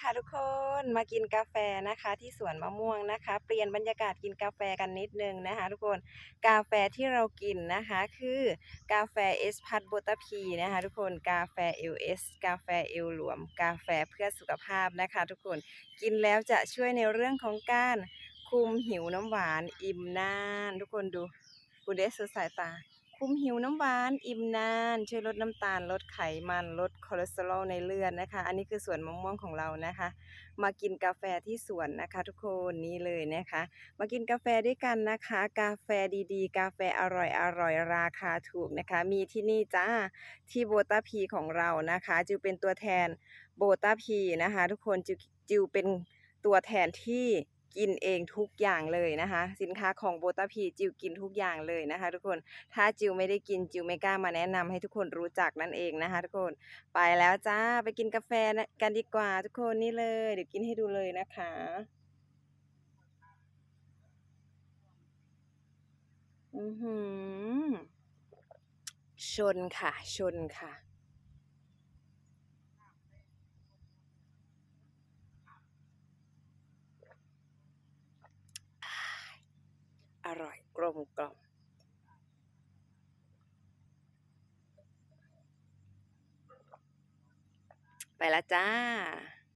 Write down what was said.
ค่ะทุกคนมากินกาแฟนะคะ ที่สวนมะม่วงนะคะ เปลี่ยนบรรยากาศกินกาแฟกันนิดนึงนะคะ ทุกคนกาแฟที่เรากินนะคะ คือกาแฟเอสพัทโบตาพีนะคะ ทุกคนกาแฟเอลเอสกาแฟเอลหลวม กาแฟเพื่อสุขภาพนะคะ ทุกคนกินแล้วจะช่วยในเรื่องของการคุมหิวน้ำหวานอิ่มนาน ทุกคนดูกูเดสสายตา คุ้มหิวน้ำหวาน อิ่มนาน ช่วยลดน้ำตาล ลดไขมัน ลดคอเลสเตอรอลในเลือดนะคะ อันนี้คือสวนมะม่วงของเรานะคะ มากินกาแฟที่สวนนะคะ ทุกคนนี่เลยนะคะ มากินกาแฟด้วยกันนะคะ กาแฟดีๆ กาแฟอร่อยอร่อยราคาถูกนะคะ มีที่นี่จ้าที่โบตาพีของเรานะคะจิวเป็นตัวแทนโบตาพีนะคะ ทุกคนจิวจิวเป็นตัวแทนที่ กินเองทุกอย่างเลยนะคะ สินค้าของโบตาพีจิวกินทุกอย่างเลยนะคะ ทุกคนถ้าจิวไม่ได้กินจิวไม่กล้ามาแนะนำให้ทุกคนรู้จักนั่นเองนะคะ ทุกคนไปแล้วจ้าไปกินกาแฟกันดีกว่าทุกคนนี่เลย เดี๋ยวกินให้ดูเลยนะคะอือหือชนค่ะ ชนค่ะ อร่อยกลมกล่อมไปละจ้า